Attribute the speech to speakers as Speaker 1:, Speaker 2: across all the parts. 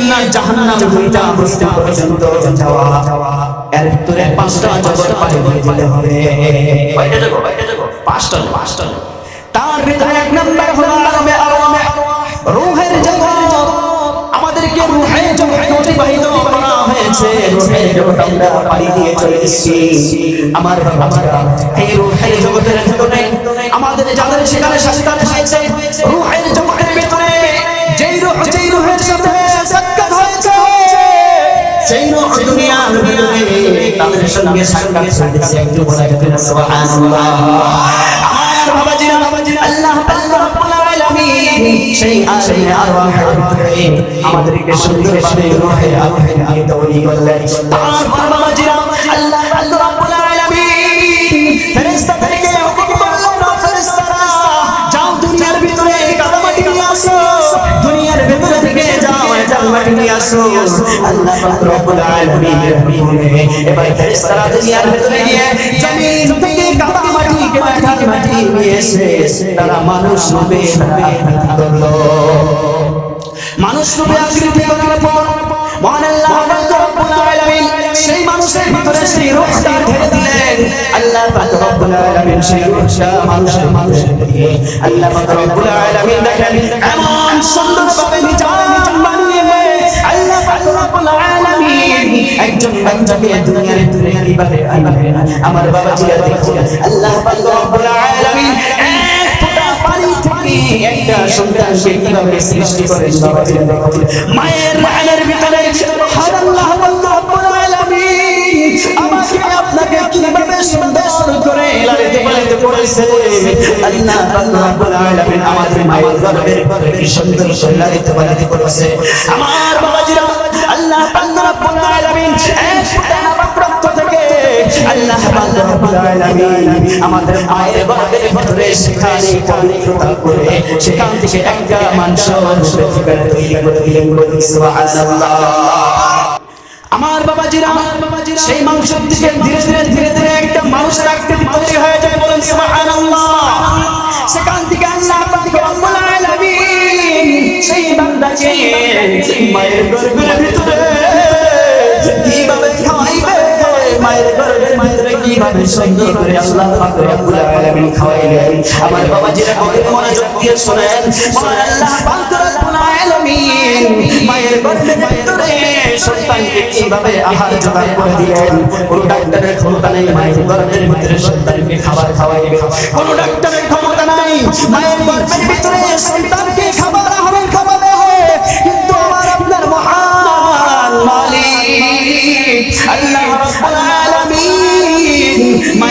Speaker 1: জান্নাত জাহান্নাম দুইটা বস্তু পর্যন্ত যাওয়া এর ভিতরে পাঁচটা জগৎ পাড়ি দিয়ে যেতে হবে। কয়টা জগৎ কয়টা জগৎ পাঁচটা পাঁচটা তার ভিতরে এক নম্বর হলো আলমে আরওয়াহ রূহের জগৎ। আমাদেরকে রূহের জগৎ অতিবাহিত করা হয়েছে। রূহের জগৎ আমরা পাড়ি দিয়ে চলে এসেছি। আমার বাবারা এই রূহের জগতের ভিতরে আমাদের যাদের সেখানে শাস্তান হয়েছে রূহের দুনিয়ার ভিতরে তাদের সঙ্গে সাক্ষাৎ হয়েছে একটু বলা না সুবহানাল্লাহ আমার বাবাজিরা বাবাজিরা আল্লাহ তারপর কাদামাটি নিয়ে আসো। আল্লাহ পাক রব্বুল আলামিনের হুকুমে এবার ফেরেশতারা দুনিয়ার ভিতরে গিয়ে জমিন থেকে কাদামাটি মাটি মানুষ রূপে আকৃতি করার পর সেই মানুষের ভিতরে সেই রূহটা ঢেলে দিলেন। আল্লাহ পাক সেই রূহটা মানুষের মানুষের আল্লাহ দেখেন, এমন একজন বাচ্চাকে দুনিয়ার দুনিয়ার কীভাবে আনবেন আমার বাবা আল্লাহ পাক রব্বুল আলামিন কীভাবে সৃষ্টি বাবা মায়ের মায়ের ভিতরে আল্লাহ রব্বুল আলামিন। আমাকে আপনাকে কীভাবে সুন্দর করে লালিত পালিত করেছে আমার আল্লাহ পাক রব্বুল আলামিন আমাদের মায়ের গর্ভের ভিতরে সেখানে পবিত্রতা করে সেখান থেকে একটা মাংস ঠিকানা তৈরি করে দিলেন বলি, সুবহানাল্লাহ। আমার বাবাজিরা সেই মাংস থেকে ধীরে ধীরে ধীরে ধীরে একটা মানুষের আকৃতি তৈরি হয়ে যায় বলেন, সুবহানাল্লাহ। সেখান থেকে আল্লাহ পাক রব্বুল আলামিন সেই বান্দাকে মায়ের গর্ভের ভিতরে কীভাবে খাওয়াইবে, মায়ের ভিতরে কীভাবে সুন্দর করে আল্লাহ পাক রব্বুল আলামিন আমার মনোযোগ দিয়ে শুনেন আল্লাহ পাক রব্বুল আলামিন মায়ের গর্ভের ভিতরে সন্তানকে কীভাবে আহার জোগাড় করে দিলেন। কোন ডাক্তারের ক্ষমতা নেই, মায়ের গর্ভের ভিতরে সন্তানকে খাবার খাওয়াইবে কোন ডাক্তারের ক্ষমতা নাই, মায়ের গর্ভের ভিতরে সন্তানকে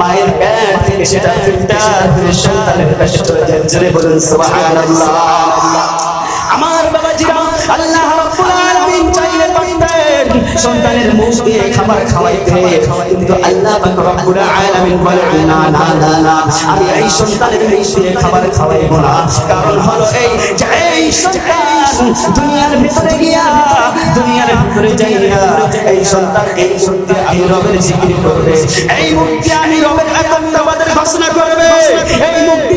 Speaker 1: মায়ের পেট থেকে সেটা ফিল্টার হয়ে সন্তানের চলে যায়। বলুন, সুবহানাল্লাহ। আমার বাবাজিরা আল্লাহ রাব্বুল আলামিন চাইলে পারতেন সন্তানের মুখ দিয়ে খাবার খাওয়াইতে। কিন্তু আল্লাহ রব্বুল আলামিন না না না না আমি এই সন্তানের মুখ দিয়ে খাবার খাওয়াইবো না। কারণ হলো এই যে এই সন্তান দুনিয়ার ভিতরে গিয়া, দুনিয়ার ভিতরে যাইয়া, এই সন্তান, এই শক্তি আমি রবের জিকির করবে। এই মুক্তি আমি রবের ঘোষণা করবে। এই মুক্তি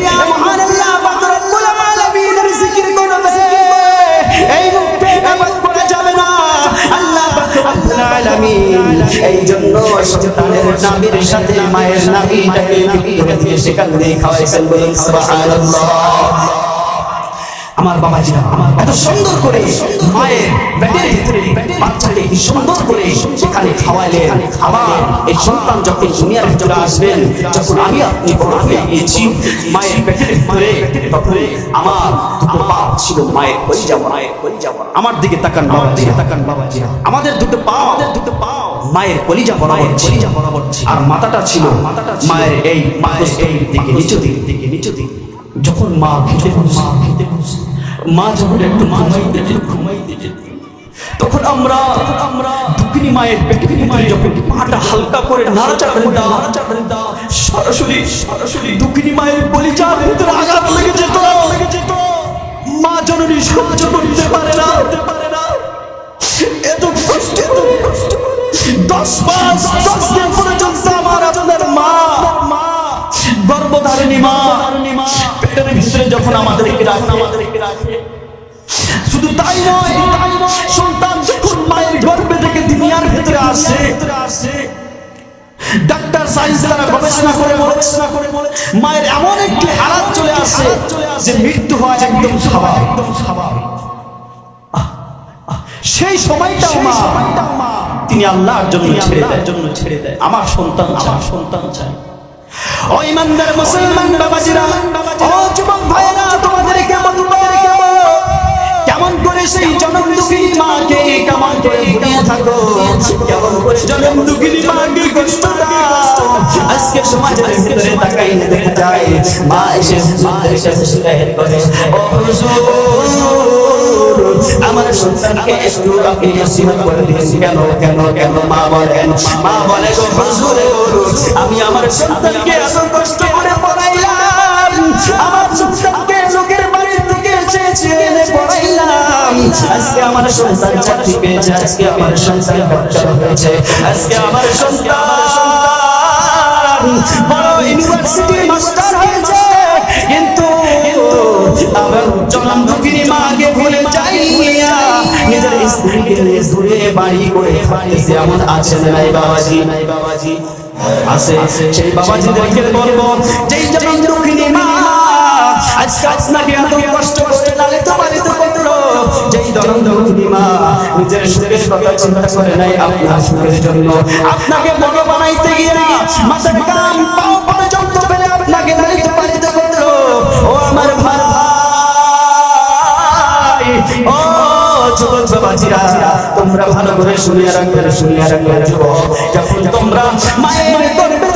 Speaker 1: খাওয়াইছেন বলুন সুবহানাল্লাহ। আমার আমার এত সুন্দর করে মায়ের পেটের ভিতরে বাচ্চাকে সুন্দর করে সেখানে খাওয়াইলেন। আবার এই সন্তান যখন দুনিয়ার ভিতরে আসবেন, যখন আমি আপনি বড় হয়ে গিয়েছি, মায়ের পেটের ভিতরে তখন আমার ছিল মায়ের বলি যাব মায়ের বলি যাব আমার দিকে তাকান বাবা দিকে তাকান বাবা আমাদের দুটো পা আমাদের দুটো পা। মায়ের কলিজা বরাবর কলিজা বরাবর আর মাথাটা ছিল মাথাটা মায়ের এই মায়ের এই দিকে নিচু দিক দিকে নিচু দিক। যখন মা খেতে মা খেতে মা যখন একটু ঘুমাইতে যেত ঘুমাইতে যেত তখন আমরা আমরা দুঃখিনী মায়ের পেটে ভিতরে যখন পাটা হালকা করে নাড়াচাড়া দাও নাড়াচাড়া দাও সরাসরি সরাসরি দুঃখিনী মায়ের কলিজার ভিতরে আঘাত লেগে যেত। লেগে যেত। জননী সহ্য করতে পারে না। এত কষ্ট দশ মাস, দশ দিন পর্যন্ত আমার আপনার মা। গর্ভধারিণী মা। পেটের ভিতরে যখন রাখেন রাখে শুধু তাই নয়, সন্তান যখন মায়ের থেকে দুনিয়ার আসে, ডাক্তার সায়েন্স তারা গবেষণা করে গবেষণা করে মায়ের এমন একটি হালাত চলে আসে যে মৃত্যু হয় একদম স্বাভাবিক একদম স্বাভাবিক সেই সময়টা মা। তিনি আল্লাহর জন্য ছেড়ে দেয়। জন্য ছেড়ে দেয়। আমার সন্তান আমার সন্তান চাই ও ইমানদার মুসলমান বাবাজিরা ও যুবক ভাইরা তোমাদের কেমন কেমন কেমন করে সেই জনম দুঃখিনী মাকে কেমন করে ভুলিয়ে থাকো? কেমন করে জনম দুঃখিনী মাকে কষ্ট দাও? আমার সন্তানকে একটু আপনি করে দিন কেন কেন কেন? মা বলেন, মা বলে আমি আমার সন্তানকে এত কষ্ট করে পড়াইলাম। আমার সন্তানকে আমার চাকরি পেয়েছে, আজকে আমার হয়েছে। আজকে আমার সন্তান বড় ইউনিভার্সিটির মাস্টার হয়েছে। কিন্তু আমার জনম দুঃখিনী মাকে ভুলে যাইয়া নিজের স্ত্রীকে দূরে বাড়ি করে খাইছে এমন আছে নাই বাবাজি। নাই বাবাজি আছে, সেই বাবাজিদেরকে বলব, যেই জনম দুঃখিনী মা, আজকে আপনাকে এত কষ্ট করে লালিত পালিত করল যেই জনম দুঃখিনী মা, নিজের কথা চিন্তা করে নাই আপনার সুখের জন্য। আপনাকে বড় বানাইতে গিয়ে মাথার কাম পাও পর্যন্ত ফেলে আপনাকে লালিত পালিত করল ও আমার ভাই ও যুবক বাবাজিরা তোমরা ভালো করে শুনিয়া রাখবে শুনিয়া রাখবে যুবক। যখন তোমরা মায়ের গর্ভে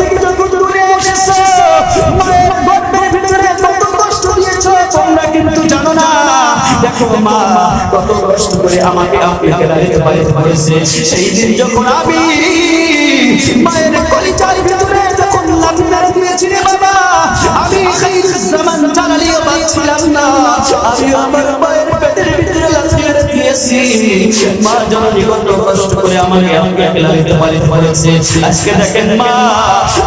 Speaker 1: মা, কত কষ্ট করে আমাকে আপনাকে সেই দিন যখন আমি মায়ের কলিজার ভিতরে যখন লাঠি মেরে দিয়েছি রে বাবা, আমি খাইরুজ জামান জানালিও পাচ্ছিলাম না। আমি আমার মায়ের পেটের ভিতরে লাথি দিয়েছি। মা জননী কত কষ্ট করে আমাকে আমাকে লালিত পালিত করেছে আজকে দেখেন মা,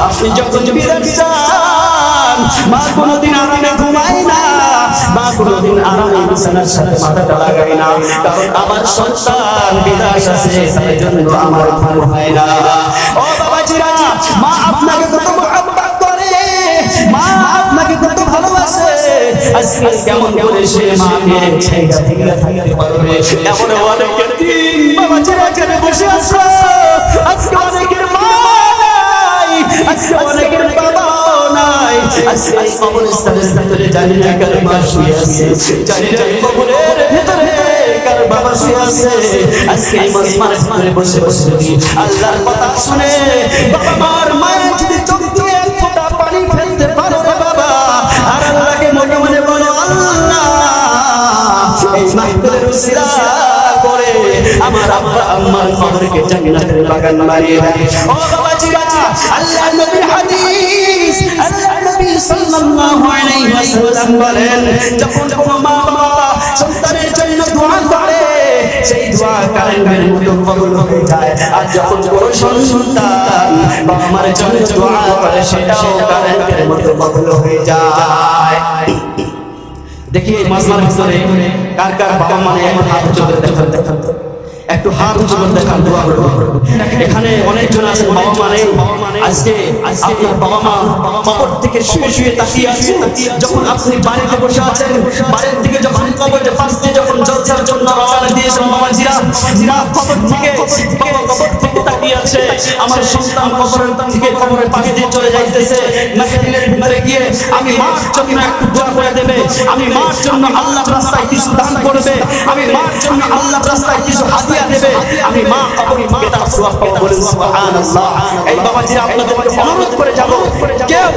Speaker 1: আপনি যখন বিরাট যান, মা কোনোদিন আরামে ও বাবাজিরা মা আপনাকে কত মহব্বত করে, মা আপনাকে কত ভালোবাসে। আজকে কেমন করে সে মাকে এখানে বসে আছে। জানি না বাবা বাবা বাবা আল্লাহকে মনে মনে আল্লাহ করে আমার আব্বা কবরকে জান্নাতের বাগান বানিয়ে দেয়। ও বাবাজিরা আল্লাহ সাল্লাল্লাহু আলাইহি ওয়াসাল্লাম বলেন, যখন কোনো মা বাবা সন্তানের জন্য দোয়া করে, সেই দোয়া মতো কবুল হয়ে যায়। আর যখন কোনো সন্তান বাবা মার জন্য দোয়া করে, সেটাও মতো কবুল হয়ে যায়। দেখি এই মাসলার ভিতরে কার কার বাবা মানে এমন হাত চলে একটু হাত করে দেখান, দোয়া করব এখানে অনেকজন আছেন বাবা মা নেই আজকে আপনার বাবা মা কবর থেকে শুয়ে শুয়ে তাকিয়ে আছে যখন আপনি বাড়িতে বসে আছেন বাড়ির থেকে যখন কবরের পাশ যখন জলসার জন্য রওনা দিয়েছেন বাবাজিরা মা কবর থেকে বাবা কবর থেকে তাকিয়ে আছে। আমার সন্তান কবরের থেকে কবরের পাশ দিয়ে চলে যাইতেছে। মাহফিলের ভিতরে গিয়ে আমি মার জন্য একটু দোয়া করে দেবে। আমি মার জন্য আল্লাহর রাস্তায় কিছু দান করবে আমি মার জন্য আল্লাহর রাস্তায় কিছু হাদিয়া দেবে। আমি মা কবর থেকে তার সওয়াব পাবো বলেন সুবহানাল্লাহ এই বাবাজিরা আপনাদের অনুরোধ করে যাব। কেউ